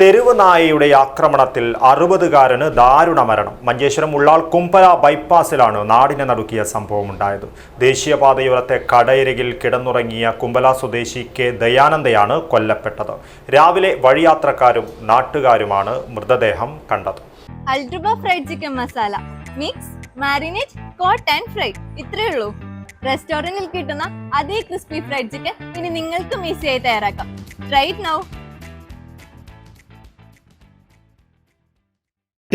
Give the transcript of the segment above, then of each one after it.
തെരുവ് നായയുടെ ആക്രമണത്തിൽ അറുപതുകാരന് ദാരുണ മരണം മഞ്ചേശ്വരം ഉള്ളാൾ കുമ്പല ബൈപ്പാസിലാണ് നാടിനെ നടുക്കിയ സംഭവം ഉണ്ടായത് ദേശീയപാതയോരത്തെ കടയരികിൽ കിടന്നുറങ്ങിയ കുമ്പല സ്വദേശി കെ ദയാനന്ദയാണ് കൊല്ലപ്പെട്ടത്. രാവിലെ വഴിയാത്രക്കാരും നാട്ടുകാരുമാണ് മൃതദേഹം കണ്ടത്. അൾട്രബ fried chicken masala mix marinate coat and fry ഇത്രയേ ഉള്ളൂ. റെസ്റ്റോറന്റിൽ കിട്ടുന്ന അതേ ക്രിസ്പി ഫ്രൈഡ് ചിക്കൻ ഇനി നിങ്ങൾക്കും ഈസിയായി തയ്യാറാക്കാം. റൈറ്റ് നൗ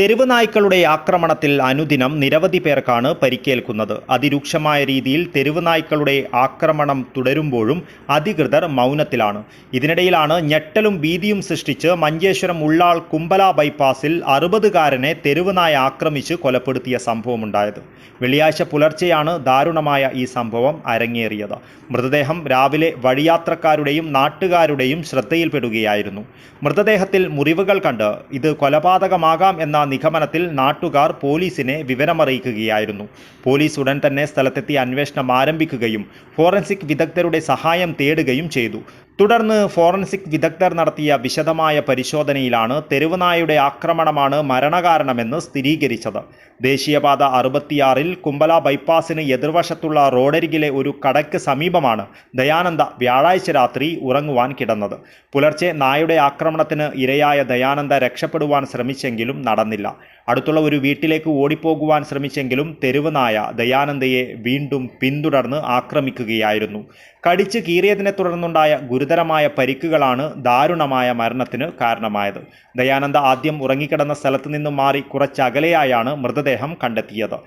തെരുവ് നായ്ക്കളുടെ ആക്രമണത്തിൽ അനുദിനം നിരവധി പേർക്കാണ് പരിക്കേൽക്കുന്നത്. അതിരൂക്ഷമായ രീതിയിൽ തെരുവ് നായ്ക്കളുടെ ആക്രമണം തുടരുമ്പോഴും അധികൃതർ മൗനത്തിലാണ്. ഇതിനിടയിലാണ് ഞെട്ടലും ഭീതിയും സൃഷ്ടിച്ച് മഞ്ചേശ്വരം ഉള്ളാൾ കുമ്പല ബൈപ്പാസിൽ അറുപതുകാരനെ തെരുവ് നായ ആക്രമിച്ച് കൊലപ്പെടുത്തിയ സംഭവമുണ്ടായത്. വെള്ളിയാഴ്ച പുലർച്ചെയാണ് ദാരുണമായ ഈ സംഭവം അരങ്ങേറിയത്. മൃതദേഹം രാവിലെ വഴിയാത്രക്കാരുടെയും നാട്ടുകാരുടെയും ശ്രദ്ധയിൽപ്പെടുകയായിരുന്നു. മൃതദേഹത്തിൽ മുറിവുകൾ കണ്ട് ഇത് കൊലപാതകമാകാം എന്ന നിഗമനത്തിൽ നാട്ടുകാർ പോലീസിനെ വിവരമറിയിക്കുകയായിരുന്നു. പോലീസ് ഉടൻ തന്നെ സ്ഥലത്തെത്തി അന്വേഷണം ആരംഭിക്കുകയും ഫോറൻസിക് വിദഗ്ധരുടെ സഹായം തേടുകയും ചെയ്തു. തുടർന്ന് ഫോറൻസിക് വിദഗ്ധർ നടത്തിയ വിശദമായ പരിശോധനയിലാണ് തെരുവനായുടെ ആക്രമണമാണ് മരണകാരണമെന്ന് സ്ഥിരീകരിച്ചത്. ദേശീയപാത അറുപത്തിയാറിൽ കുമ്പല ബൈപ്പാസിന് എതിർവശത്തുള്ള റോഡരികിലെ ഒരു കടയ്ക്ക് സമീപമാണ് ദയാനന്ദ വ്യാഴാഴ്ച രാത്രി ഉറങ്ങുവാൻ കിടന്നത്. പുലർച്ചെ നായുടെ ആക്രമണത്തിന് ഇരയായ ദയാനന്ദ രക്ഷപ്പെടുവാൻ ശ്രമിച്ചെങ്കിലും നടന്നില്ല. അടുത്തുള്ള ഒരു വീട്ടിലേക്ക് ഓടിപ്പോകുവാൻ ശ്രമിച്ചെങ്കിലും തെരുവ് നായ ദയാനന്ദയെ വീണ്ടും പിന്തുടർന്ന് ആക്രമിക്കുകയായിരുന്നു. കടിച്ച് കീറിയതിനെ തുടർന്നുണ്ടായ ഗുരുതരമായ പരിക്കുകളാണ് ദാരുണമായ മരണത്തിന് കാരണമായത്. ദയാനന്ദ ആദ്യം ഉറങ്ങിക്കിടന്ന സ്ഥലത്ത് നിന്നും മാറി കുറച്ചകലെയായാണ് മൃതദേഹം കണ്ടെത്തിയത്.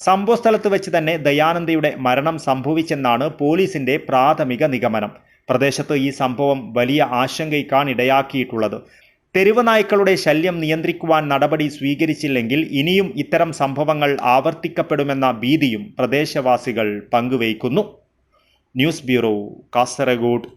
സംഭവസ്ഥലത്ത് വെച്ച് തന്നെ ദയാനന്ദയുടെ മരണം സംഭവിച്ചെന്നാണ് പോലീസിന്റെ പ്രാഥമിക നിഗമനം. പ്രദേശത്ത് ഈ സംഭവം വലിയ ആശങ്കയ്ക്കാണ് ഇടയാക്കിയിട്ടുള്ളത്. തെരുവ് നായ്ക്കളുടെ ശല്യം നിയന്ത്രിക്കുവാൻ നടപടി സ്വീകരിച്ചില്ലെങ്കിൽ ഇനിയും ഇത്തരം സംഭവങ്ങൾ ആവർത്തിക്കപ്പെടുമെന്ന ഭീതിയും പ്രദേശവാസികൾ പങ്കുവയ്ക്കുന്നു. News bureau Kasaragod.